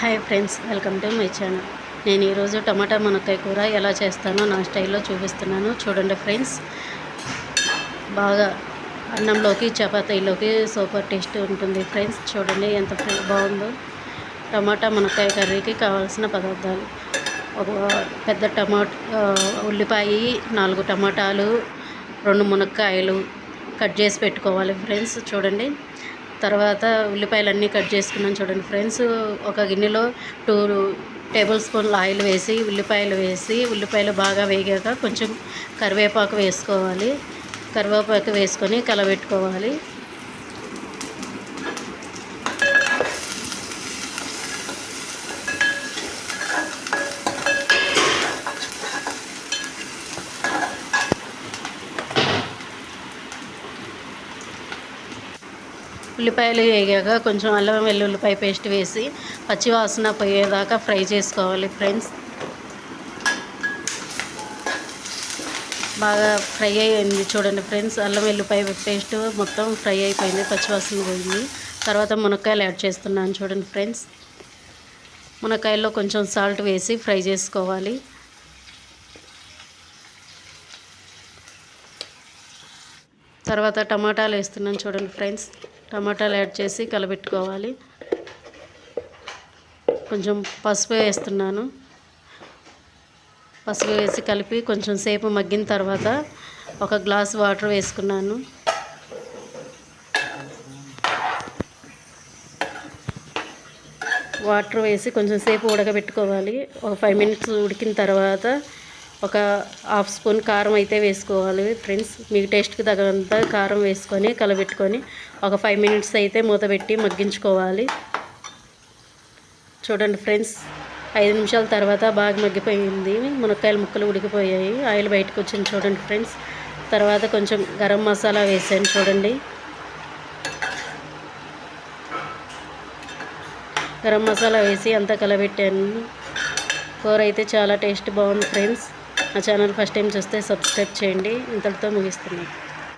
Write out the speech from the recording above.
Hi friends welcome to my channel నేను ఈరోజు టమాటా మునక్కాయ కూర ఎలా చేస్తానో నా స్టైల్లో చూపిస్తున్నాను. చూడండి ఫ్రెండ్స్ బాగా అన్నంలోకి చపాతీలోకి సూపర్ టేస్ట్ ఉంటుంది ఫ్రెండ్స్ చూడండి ఎంత బాగుందో. టమాటా మునక్కాయ కర్రీకి కావాల్సిన పదార్థాలు. ఒక పెద్ద టమాటా ఉల్లిపాయ నాలుగు టమాటాలు రెండు మునక్కాయలు కట్ చేసి పెట్టుకోవాలి ఫ్రెండ్స్ చూడండి. తర్వాత ఉల్లిపాయలన్నీ కట్ చేసుకున్నాం చూడండి ఫ్రెండ్స్. ఒక గిన్నెలో టూ టేబుల్ స్పూన్ల ఆయిల్ వేసి ఉల్లిపాయలు వేసి ఉల్లిపాయలు బాగా వేగాక కొంచెం కరివేపాకు వేసుకోవాలి. కరివేపాకు వేసుకొని కలబెట్టుకోవాలి. ఉల్లిపాయలు వేగాక కొంచెం అల్లం వెల్లుల్లిపాయ పేస్ట్ వేసి పచ్చివాసన పోయేదాకా ఫ్రై చేసుకోవాలి ఫ్రెండ్స్. బాగా ఫ్రై అయింది చూడండి ఫ్రెండ్స్. అల్లం వెల్లుల్లిపాయ పేస్ట్ మొత్తం ఫ్రై అయిపోయింది పచ్చివాసన పోయింది. తర్వాత మునక్కాయలు యాడ్ చేస్తున్నాను చూడండి ఫ్రెండ్స్. మునక్కాయల్లో కొంచెం సాల్ట్ వేసి ఫ్రై చేసుకోవాలి. తర్వాత టమాటాలు వేస్తున్నాను చూడండి ఫ్రెండ్స్. టమాటాలు యాడ్ చేసి కలబెట్టుకోవాలి. కొంచెం పసుపు వేస్తున్నాను. పసుపు వేసి కలిపి కొంచెం సేపు మగ్గిన తర్వాత ఒక గ్లాస్ వాటర్ వేసుకున్నాను. వాటర్ వేసి కొంచెం సేపు ఉడకబెట్టుకోవాలి. ఒక ఫైవ్ మినిట్స్ ఉడికిన తర్వాత ఒక హాఫ్ స్పూన్ కారం అయితే వేసుకోవాలి ఫ్రెండ్స్. మీకు టేస్ట్కి తగినంత కారం వేసుకొని కలబెట్టుకొని ఒక ఫైవ్ మినిట్స్ అయితే మూత పెట్టి మగ్గించుకోవాలి. చూడండి ఫ్రెండ్స్ ఐదు నిమిషాల తర్వాత బాగా మగ్గిపోయింది. మునక్కాయల ముక్కలు ఉడికిపోయాయి. ఆయిల్ బయటకు వచ్చింది చూడండి ఫ్రెండ్స్. తర్వాత కొంచెం గరం మసాలా వేసాను చూడండి. గరం మసాలా వేసి అంతా కలబెట్టాను. కూర అయితే చాలా టేస్ట్ బాగుంది ఫ్రెండ్స్. నా ఛానల్ ఫస్ట్ టైం చూస్తే సబ్స్క్రైబ్ చేయండి. ఇంతటితో ముగిస్తున్నాను.